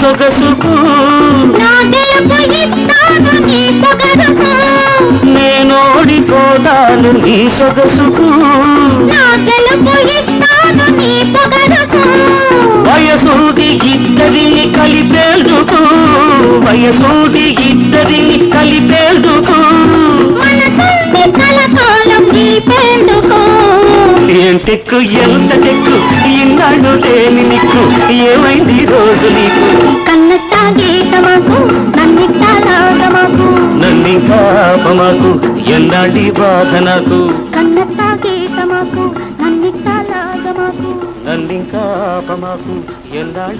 సొగసుకు. నీ నేను ఓడిపోతాను నీ సొగసుకు. వయసూటి ఇద్దరిని కలిపేందుకు. వయసూటి ఇద్దరిని కలిపేందుకు. ఏం టెక్కు? ఎంత టెక్కు? ఇన్నాళ్ళు లేని నిక్కు. ఏమైంది రోజు నీకు? కన్నట్ట గీతమాకు నన్నిట్టాలాగమాకు నన్నింకా ఆపమాకు ఎన్నాటి బాధ నాకు? కన్నట్ట గీతమాకు నన్నిట్టాలాగమాకు నన్నింకా ఆపమాకు ఎన్నాళ్ళు